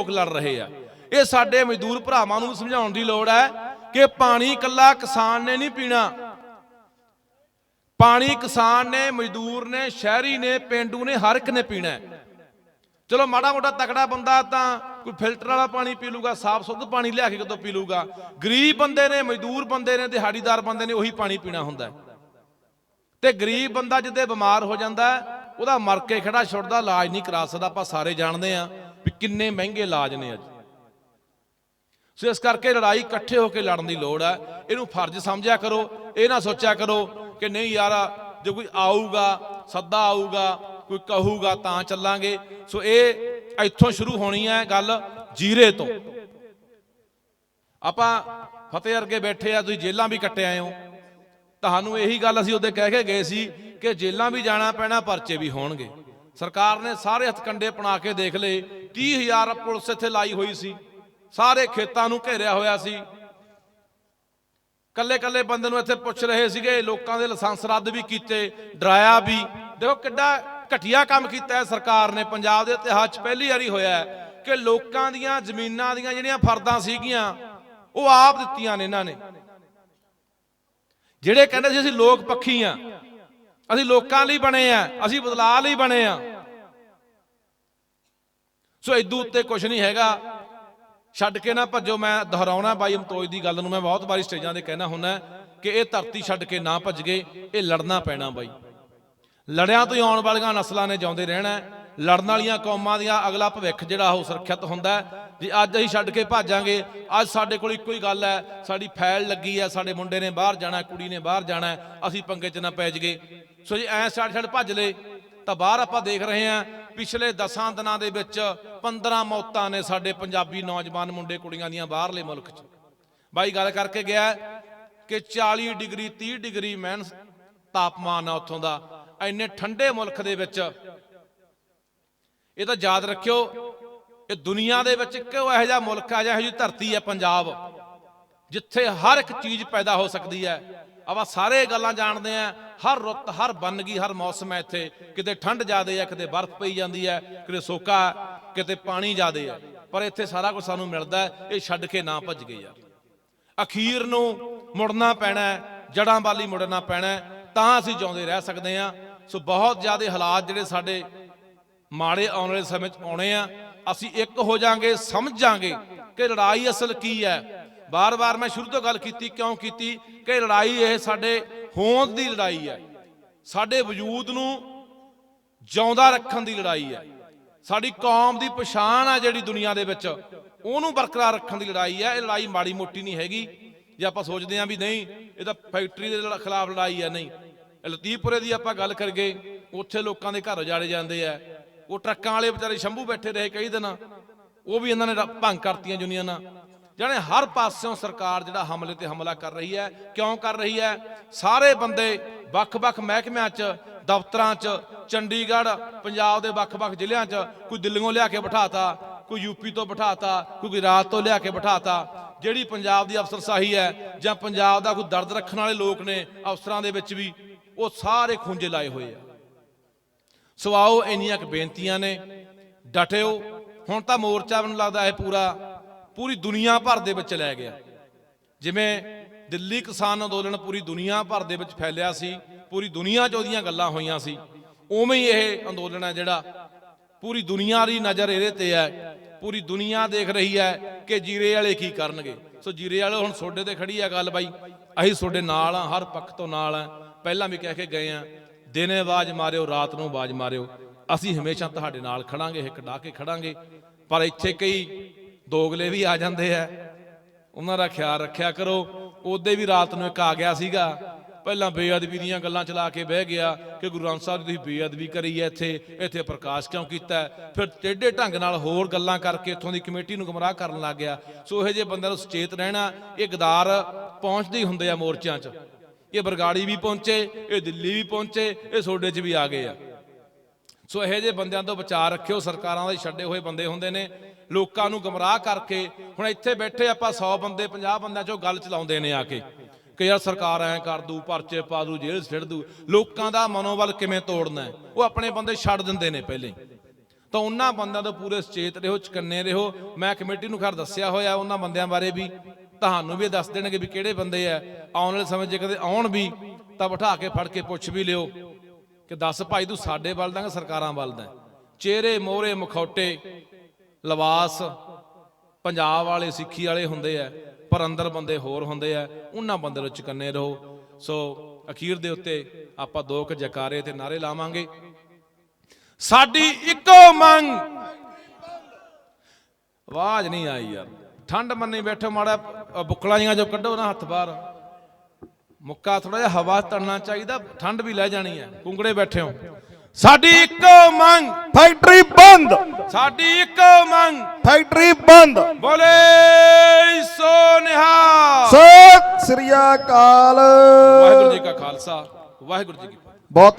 ਲੋਕ ਲੜ ਰਹੇ ਆ। ਇਹ ਸਾਡੇ ਮਜ਼ਦੂਰ ਭਰਾਵਾਂ ਨੂੰ ਸਮਝਾਉਣ ਦੀ ਲੋੜ ਹੈ ਕਿ ਪਾਣੀ ਇਕੱਲਾ ਕਿਸਾਨ ਨੇ ਨਹੀਂ ਪੀਣਾ। ਪਾਣੀ ਕਿਸਾਨ ਨੇ, ਮਜ਼ਦੂਰ ਨੇ, ਸ਼ਹਿਰੀ ਨੇ, ਪਿੰਡੂ ਨੇ, ਹਰ ਇੱਕ ਨੇ ਪੀਣਾ ਚਲੋ ਮਾੜਾ ਮੋਟਾ ਤਕੜਾ ਬੰਦਾ ਤਾਂ ਕੋਈ ਫਿਲਟਰ ਵਾਲਾ ਪਾਣੀ ਪੀ ਲੂਗਾ, ਸਾਫ਼ ਸੁੱਧ ਪਾਣੀ ਲਿਆ ਕੇ ਕਦੋਂ ਪੀ ਲੂਗਾ। ਗਰੀਬ ਬੰਦੇ ਨੇ, ਮਜ਼ਦੂਰ ਬੰਦੇ ਨੇ, ਦਿਹਾੜੀਦਾਰ ਬੰਦੇ ਨੇ ਉਹੀ ਪਾਣੀ ਪੀਣਾ ਹੁੰਦਾ ਤੇ ਗਰੀਬ ਬੰਦਾ ਜਿੱਦੇ ਬਿਮਾਰ ਹੋ ਜਾਂਦਾ ਉਹਦਾ ਮਰ ਕੇ ਖੜਾ ਛੁੱਟਦਾ, ਇਲਾਜ ਨਹੀਂ ਕਰਾ ਸਕਦਾ, ਆਪਾਂ ਸਾਰੇ ਜਾਣਦੇ ਆ ਵੀ ਕਿੰਨੇ ਮਹਿੰਗੇ ਇਲਾਜ ਨੇ ਅੱਜ। ਸੋ ਇਸ ਕਰਕੇ ਲੜਾਈ ਇਕੱਠੇ ਹੋ ਕੇ ਲੜਨ ਦੀ ਲੋੜ ਹੈ। ਇਹਨੂੰ ਫਰਜ਼ ਸਮਝਿਆ ਕਰੋ, ਇਹ ਨਾ ਸੋਚਿਆ ਕਰੋ ਕਿ ਨਹੀਂ ਯਾਰ, ਜੇ ਕੋਈ ਆਊਗਾ, ਸੱਦਾ ਆਊਗਾ, ਕੋਈ ਕਹੂਗਾ ਤਾਂ ਚੱਲਾਂਗੇ। ਸੋ ਇਹ ਇੱਥੋਂ ਸ਼ੁਰੂ ਹੋਣੀ ਹੈ ਗੱਲ ਜੀਰੇ ਤੋਂ। ਆਪਾਂ ਫਤਿਹ ਅਰਗੇ ਬੈਠੇ ਆ, ਤੁਸੀਂ ਜੇਲਾਂ ਵੀ ਕੱਟੇ ਆਏ ਹੋ। ਤੁਹਾਨੂੰ ਇਹੀ ਗੱਲ ਅਸੀਂ ਉਹਦੇ ਕਹਿ ਕੇ ਗਏ ਸੀ ਕਿ ਜੇਲਾਂ ਵੀ ਜਾਣਾ ਪੈਣਾ, ਪਰਚੇ ਵੀ ਹੋਣਗੇ। ਸਰਕਾਰ ਨੇ ਸਾਰੇ ਹੱਥ ਹੱਥਕੰਡੇ ਅਪਣਾ ਕੇ ਦੇਖ ਲਏ 30000 ਪੁਲਿਸ ਇੱਥੇ ਲਾਈ ਹੋਈ ਸੀ। ਸਾਰੇ ਖੇਤਾਂ ਨੂੰ ਘੇਰਿਆ ਹੋਇਆ ਸੀ। ਕੱਲੇ ਕੱਲੇ ਬੰਦੇ ਨੂੰ ਇੱਥੇ ਪੁੱਛ ਰਹੇ ਸੀਗੇ, ਲੋਕਾਂ ਦੇ ਲਾਇਸੈਂਸ ਰੱਦ ਵੀ ਕੀਤੇ, ਡਰਾਇਆ ਵੀ। ਦੇਖੋ ਕਿੱਡਾ ਘਟੀਆ ਕੰਮ ਕੀਤਾ ਹੈ ਸਰਕਾਰ ਨੇ। ਪੰਜਾਬ ਦੇ ਇਤਿਹਾਸ 'ਚ ਪਹਿਲੀ ਵਾਰੀ ਹੋਇਆ ਹੈ ਕਿ ਲੋਕਾਂ ਦੀਆਂ ਜ਼ਮੀਨਾਂ ਦੀਆਂ ਜਿਹੜੀਆਂ ਫਰਦਾਂ ਸੀਗੀਆਂ, ਉਹ ਆਪ ਦਿੱਤੀਆਂ ਨੇ ਇਹਨਾਂ ਨੇ। ਜਿਹੜੇ ਕਹਿੰਦੇ ਸੀ ਅਸੀਂ ਲੋਕ ਪੱਖੀ ਆ, ਅਸੀਂ ਲੋਕਾਂ ਲਈ ਬਣੇ ਆ, ਅਸੀਂ ਬਦਲਾਅ ਲਈ ਬਣੇ ਆ ਸੋ ਇਦੋਂ ਉੱਤੇ ਕੁਝ ਨਹੀਂ ਹੈਗਾ। ਛੱਡ ਕੇ ਨਾ ਭੱਜੋ, ਮੈਂ ਦੁਹਰਾਉਣਾ ਬਾਈ ਅਮਤੋਜ ਦੀ ਗੱਲ ਨੂੰ ਮੈਂ ਬਹੁਤ ਵਾਰੀ ਸਟੇਜਾਂ ਤੇ ਕਹਿਣਾ ਹੁੰਦਾ ਕਿ ਇਹ ਧਰਤੀ ਛੱਡ ਕੇ ਨਾ ਭੱਜ ਗਏ, ਇਹ ਲੜਨਾ ਪੈਣਾ ਬਾਈ। ਲੜਿਆਂ ਤੋਂ ਹੀ ਆਉਣ ਵਾਲੀਆਂ ਨਸਲਾਂ ਨੇ ਜਿਉਂਦੇ ਰਹਿਣਾ ਲੜਨ ਵਾਲੀਆਂ ਕੌਮਾਂ ਦੀਆਂ ਅਗਲਾ ਭਵਿੱਖ ਜਿਹੜਾ ਉਹ ਸੁਰੱਖਿਅਤ ਹੁੰਦਾ ਹੈ। ਜੇ ਅੱਜ ਅਸੀਂ ਛੱਡ ਕੇ ਭਾਜਾਂਗੇ, ਅੱਜ ਸਾਡੇ ਕੋਲ ਇੱਕੋ ਹੀ ਗੱਲ ਹੈ, ਸਾਡੀ ਫੈਲ ਲੱਗੀ ਹੈ, ਸਾਡੇ ਮੁੰਡੇ ਨੇ ਬਾਹਰ ਜਾਣਾ, ਕੁੜੀ ਨੇ ਬਾਹਰ ਜਾਣਾ ਅਸੀਂ ਪੰਗੇ 'ਚ ਨਾ ਪੈ ਜਗੇ ਸੋ ਜੇ, ਐ ਛੱਡ ਛੱਡ ਭੱਜ ਲੇ ਤਾਂ ਬਾਹਰ ਆਪਾਂ ਦੇਖ ਰਹੇ ਹਾਂ, ਪਿਛਲੇ 10 ਦਿਨਾਂ ਦੇ ਵਿੱਚ 15 ਮੌਤਾਂ ਨੇ ਸਾਡੇ ਪੰਜਾਬੀ ਨੌਜਵਾਨ ਮੁੰਡੇ ਕੁੜੀਆਂ ਦੀਆਂ ਬਾਹਰਲੇ ਮੁਲਕ 'ਚ। ਬਾਈ ਗੱਲ ਕਰਕੇ ਗਿਆ ਕਿ 40 ਡਿਗਰੀ 30 ਡਿਗਰੀ ਮੈਨਸ ਤਾਪਮਾਨ ਆ ਉੱਥੋਂ ਦਾ, ਇੰਨੇ ਠੰਡੇ ਮੁਲਕ ਦੇ ਵਿੱਚ। ਇਹ ਤਾਂ ਯਾਦ ਰੱਖਿਓ, ਇਹ ਦੁਨੀਆ ਦੇ ਵਿੱਚ ਕਿਉਂ ਇਹੋ ਜਿਹਾ ਮੁਲਕ ਆ ਜਾਂ ਇਹੋ ਜਿਹੀ ਧਰਤੀ ਹੈ ਪੰਜਾਬ, ਜਿੱਥੇ ਹਰ ਇੱਕ ਚੀਜ਼ ਪੈਦਾ ਹੋ ਸਕਦੀ ਹੈ। ਆਪਾਂ ਸਾਰੇ ਗੱਲਾਂ ਜਾਣਦੇ ਆ ਹਰ ਰੁੱਤ ਹਰ ਬੰਨਗੀ ਹਰ ਮੌਸਮ ਹੈ ਇੱਥੇ। ਕਿਤੇ ਠੰਡ ਜ਼ਿਆਦੇ ਹੈ ਕਿਤੇ ਬਰਫ਼ ਪਈ ਜਾਂਦੀ ਹੈ ਕਿਤੇ ਸੋਕਾ ਹੈ, ਕਿਤੇ ਪਾਣੀ ਜ਼ਿਆਦੇ ਆ। ਪਰ ਇੱਥੇ ਸਾਰਾ ਕੁਝ ਸਾਨੂੰ ਮਿਲਦਾ ਇਹ ਛੱਡ ਕੇ ਨਾ ਭੱਜ ਗਏ ਯਾਰ। ਅਖੀਰ ਨੂੰ ਮੁੜਨਾ ਪੈਣਾ ਹੈ ਜੜਾਂ ਵਾਲੀ ਮੁੜਨਾ ਪੈਣਾ ਤਾਂ ਅਸੀਂ ਜਿਉਂਦੇ ਰਹਿ ਸਕਦੇ ਹਾਂ। ਸੋ ਬਹੁਤ ਜ਼ਿਆਦਾ ਹਾਲਾਤ ਜਿਹੜੇ ਸਾਡੇ ਮਾੜੇ ਆਉਣ ਵਾਲੇ ਸਮੇਂ 'ਚ ਆਉਣੇ ਆ। ਅਸੀਂ ਇੱਕ ਹੋ ਜਾਾਂਗੇ ਸਮਝਾਂਗੇ ਕਿ ਲੜਾਈ ਅਸਲ ਕੀ ਹੈ ਬਾਰ-ਬਾਰ ਮੈਂ ਸ਼ੁਰੂ ਤੋਂ ਗੱਲ ਕੀਤੀ, ਕਿਉਂ ਕੀਤੀ? ਕਿ ਲੜਾਈ ਇਹ ਸਾਡੇ ਹੋਂਦ ਦੀ ਲੜਾਈ ਹੈ। ਸਾਡੇ ਵਜੂਦ ਨੂੰ ਜਿਉਂਦਾ ਰੱਖਣ ਦੀ ਲੜਾਈ ਹੈ। ਸਾਡੀ ਕੌਮ ਦੀ ਪਛਾਣ ਆ ਜਿਹੜੀ ਦੁਨੀਆ ਦੇ ਵਿੱਚ, ਉਹਨੂੰ ਬਰਕਰਾਰ ਰੱਖਣ ਦੀ ਲੜਾਈ ਹੈ। ਇਹ ਲੜਾਈ ਮਾੜੀ ਮੋਟੀ ਨਹੀਂ ਹੈਗੀ। ਜੇ ਆਪਾਂ ਸੋਚਦੇ ਹਾਂ ਵੀ ਨਹੀਂ, ਇਹ ਤਾਂ ਫੈਕਟਰੀ ਦੇ ਖਿਲਾਫ ਲੜਾਈ ਹੈ, ਨਹੀਂ। ਲਤੀਫਪੁਰੇ ਦੀ ਆਪਾਂ ਗੱਲ ਕਰਗੇ ਉੱਥੇ ਲੋਕਾਂ ਦੇ ਘਰ ਉਜਾੜੇ ਜਾਂਦੇ ਆ। ਉਹ ਟਰੱਕਾਂ ਵਾਲੇ ਵਿਚਾਰੇ ਸ਼ੰਭੂ ਬੈਠੇ ਰਹੇ ਕਈ ਦਿਨ। ਉਹ ਵੀ ਇਹਨਾਂ ਨੇ ਭੰਗ ਕਰਤੀਆਂ ਯੂਨੀਅਨਾਂ ਜਾਣੇ ਹਰ ਪਾਸਿਓਂ ਸਰਕਾਰ ਜਿਹੜਾ ਹਮਲੇ ਤੇ ਹਮਲਾ ਕਰ ਰਹੀ ਹੈ, ਕਿਉਂ ਕਰ ਰਹੀ ਹੈ? ਸਾਰੇ ਬੰਦੇ ਵੱਖ-ਵੱਖ ਮਹਿਕਮਿਆਂ 'ਚ, ਦਫ਼ਤਰਾਂ 'ਚ, ਚੰਡੀਗੜ੍ਹ, ਪੰਜਾਬ ਦੇ ਵੱਖ-ਵੱਖ ਜ਼ਿਲ੍ਹਿਆਂ 'ਚ ਕੋਈ ਦਿੱਲੀੋਂ ਲਿਆ ਕੇ ਬਿਠਾਤਾ, ਕੋਈ ਯੂਪੀ ਤੋਂ ਬਿਠਾਤਾ, ਕੋਈ ਗੁਜਰਾਤ ਤੋਂ ਲਿਆ ਕੇ ਬਿਠਾਤਾ। ਜਿਹੜੀ ਪੰਜਾਬ ਦੀ ਅਫਸਰਸ਼ਾਹੀ ਹੈ ਜਾਂ ਪੰਜਾਬ ਦਾ ਕੋਈ ਦਰਦ ਰੱਖਣ ਵਾਲੇ ਲੋਕ ਨੇ ਅਫਸਰਾਂ ਦੇ ਵਿੱਚ ਵੀ, ਉਹ ਸਾਰੇ ਖੁੰਝੇ ਲਾਏ ਹੋਏ ਆ। ਸੋ ਆਓ ਇੰਨੀਆਂ ਕੁ ਬੇਨਤੀਆਂ ਨੇ। ਡਟਿਓ। ਹੁਣ ਤਾਂ ਮੋਰਚਾ ਮੈਨੂੰ ਲੱਗਦਾ ਇਹ ਪੂਰਾ ਪੂਰੀ ਦੁਨੀਆ ਭਰ ਦੇ ਵਿੱਚ ਲੈ ਗਿਆ। ਜਿਵੇਂ ਦਿੱਲੀ ਕਿਸਾਨ ਅੰਦੋਲਨ ਪੂਰੀ ਦੁਨੀਆ ਭਰ ਦੇ ਵਿੱਚ ਫੈਲਿਆ ਸੀ, ਪੂਰੀ ਦੁਨੀਆ 'ਚ ਉਹਦੀਆਂ ਗੱਲਾਂ ਹੋਈਆਂ ਸੀ। ਉਵੇਂ ਹੀ ਇਹ ਅੰਦੋਲਨ ਹੈ ਜਿਹੜਾ ਪੂਰੀ ਦੁਨੀਆ ਦੀ ਨਜ਼ਰ ਇਹਦੇ ਤੇ ਹੈ। ਪੂਰੀ ਦੁਨੀਆ ਦੇਖ ਰਹੀ ਹੈ ਕਿ ਜੀਰੇ ਵਾਲੇ ਕੀ ਕਰਨਗੇ। ਸੋ ਜੀਰੇ ਵਾਲੇ ਹੁਣ ਤੁਹਾਡੇ ਤੇ ਖੜੀ ਹੈ ਗੱਲ ਬਾਈ। ਅਸੀਂ ਤੁਹਾਡੇ ਨਾਲ ਆ ਹਰ ਪੱਖ ਤੋਂ ਨਾਲ ਆ ਪਹਿਲਾਂ ਵੀ ਕਹਿ ਕੇ ਗਏ ਆ ਦਿਨੇ ਆਵਾਜ਼ ਮਾਰਿਓ, ਰਾਤ ਨੂੰ ਆਵਾਜ਼ ਮਾਰਿਓ। ਅਸੀਂ ਹਮੇਸ਼ਾ ਤੁਹਾਡੇ ਨਾਲ ਖੜਾਂਗੇ ਹਿੱਕ ਡਾ ਕੇ ਖੜਾਂਗੇ। ਪਰ ਇੱਥੇ ਕਈ ਦੋਗਲੇ ਵੀ ਆ ਜਾਂਦੇ ਆ। ਉਹਨਾਂ ਦਾ ਖਿਆਲ ਰੱਖਿਆ ਕਰੋ। ਉਹਦੇ ਵੀ ਰਾਤ ਨੂੰ ਇੱਕ ਆ ਗਿਆ ਸੀਗਾ। ਪਹਿਲਾਂ ਬੇਅਦਬੀ ਦੀਆਂ ਗੱਲਾਂ ਚਲਾ ਕੇ ਬਹਿ ਗਿਆ ਕਿ ਗੁਰੂ ਗ੍ਰੰਥ ਸਾਹਿਬ ਦੀ ਤੁਸੀਂ ਬੇਅਦਬੀ ਕਰੀ ਹੈ ਇੱਥੇ ਇੱਥੇ ਪ੍ਰਕਾਸ਼ ਕਿਉਂ ਕੀਤਾ ਫਿਰ ਟੇਢੇ ਢੰਗ ਨਾਲ ਹੋਰ ਗੱਲਾਂ ਕਰਕੇ ਇੱਥੋਂ ਦੀ ਕਮੇਟੀ ਨੂੰ ਗੁੰਮਰਾਹ ਕਰਨ ਲੱਗ ਗਿਆ। ਸੋ ਇਹੋ ਜਿਹੇ ਬੰਦਿਆਂ ਨੂੰ ਸੁਚੇਤ ਰਹਿਣਾ, ਇਹ ਗਦਾਰ ਪਹੁੰਚਦੇ ਹੀ ਹੁੰਦੇ ਆ ਮੋਰਚਿਆਂ 'ਚ। ਇਹ ਬਰਗਾੜੀ ਵੀ ਪਹੁੰਚੇ, ਇਹ ਦਿੱਲੀ ਵੀ ਪਹੁੰਚੇ, ਇਹ ਸੋਡੇ 'ਚ ਵੀ ਆ ਗਏ ਆ। ਸੋ ਇਹੋ ਜਿਹੇ ਬੰਦਿਆਂ ਤੋਂ ਬਚਾ ਰੱਖਿਓ। ਸਰਕਾਰਾਂ ਦੇ ਛੱਡੇ ਹੋਏ ਬੰਦੇ ਹੁੰਦੇ ਨੇ। ਲੋਕਾਂ ਨੂੰ ਗਮਰਾਹ ਕਰਕੇ ਹੁਣ ਇੱਥੇ ਬੈਠੇ ਆਪਾਂ 100 ਬੰਦੇ 50 ਬੰਦਿਆਂ ਚੋਂ ਗੱਲ ਚਲਾਉਂਦੇ ਨੇ ਆ ਕੇ। ਕਿ ਯਾਰ ਸਰਕਾਰ ਐ ਕਰ ਦੂ, ਪਰਚੇ ਪਾ ਦੂ, ਜੇਲ੍ਹ ਛੱਡ ਦੂ। ਲੋਕਾਂ ਦਾ ਮਨੋਬਲ ਕਿਵੇਂ ਤੋੜਨਾ ਉਹ ਆਪਣੇ ਬੰਦੇ ਛੱਡ ਦਿੰਦੇ ਨੇ ਪਹਿਲੇ। ਤਾਂ ਉਹਨਾਂ ਬੰਦਿਆਂ ਤੋਂ ਪੂਰੇ ਸੁਚੇਤ ਰਹੋ, ਚਕੰਨੇ ਰਹੋ। ਮੈਂ ਕਮੇਟੀ ਨੂੰ ਖਰ ਦੱਸਿਆ ਹੋਇਆ ਉਹਨਾਂ ਬੰਦਿਆਂ ਬਾਰੇ ਵੀ। ਤੁਹਾਨੂੰ ਵੀ ਇਹ ਦੱਸ ਦੇਣਗੇ ਵੀ ਕਿਹੜੇ ਬੰਦੇ ਆ ਆਉਣ ਵਾਲੇ ਸਮੇਂ 'ਚ ਕਦੇ ਆਉਣ ਵੀ, ਤਾਂ ਬਿਠਾ ਕੇ, ਫੜ ਕੇ ਪੁੱਛ ਵੀ ਲਿਓ ਕਿ ਦੱਸ ਭਾਈ ਤੂੰ ਸਾਡੇ ਵੱਲ ਦਾ ਕਿ ਸਰਕਾਰਾਂ ਵੱਲ ਦਾ ਚਿਹਰੇ ਮੋਹਰੇ ਮਖੌਟੇ ਲਿਬਾਸ ਪੰਜਾਬ ਵਾਲੇ, ਸਿੱਖੀ ਵਾਲੇ ਹੁੰਦੇ ਆ, ਪਰ ਅੰਦਰ ਬੰਦੇ ਹੋਰ ਹੁੰਦੇ ਆ, ਉਹਨਾਂ ਬੰਦੇ ਨੂੰ ਚਕੰਨੇ ਰਹੋ। ਸੋ ਅਖੀਰ ਦੇ ਉੱਤੇ ਆਪਾਂ ਦੋ ਕੁ ਜਕਾਰੇ ਤੇ ਨਾਰੇ ਲਾਵਾਂਗੇ। ਸਾਡੀ ਇੱਕੋ ਮੰਗ। ਆਵਾਜ਼ ਨਹੀਂ ਆਈ ਯਾਰ। ਠੰਡ ਮੰਨੀ ਬੈਠੋ ਮਾੜਾ ਬੁੱਕਲਾਂ ਜੀਆਂ ਜੋ ਕੱਢੋ ਨਾ ਹੱਥ ਬਾਹਰ। ਮੁੱਕਾ ਥੋੜਾ ਜਿਹਾ ਹਵਾ ਤੜਨਾ ਚਾਹੀਦਾ, ਠੰਡ ਵੀ ਲੈ ਜਾਣੀ ਹੈ। ਕੁੰਗੜੇ ਬੈਠੇ ਹੋ। ਸਾਡੀ ਇੱਕੋ ਮੰਗ ਫੈਕਟਰੀ ਬੰਦ। ਸਾਡੀ ਇੱਕੋ ਮੰਗ। ਫੈਕਟਰੀ ਬੰਦ। ਬੋਲੇ ਸੋ ਨਿਹਾਲ। ਸਤਿ ਸ੍ਰੀ ਅਕਾਲ। ਵਾਹਿਗੁਰੂ ਜੀ ਕਾ ਖਾਲਸਾ ਵਾਹਿਗੁਰੂ ਜੀ ਕੀ ਫਤਿਹ। ਬਹੁਤ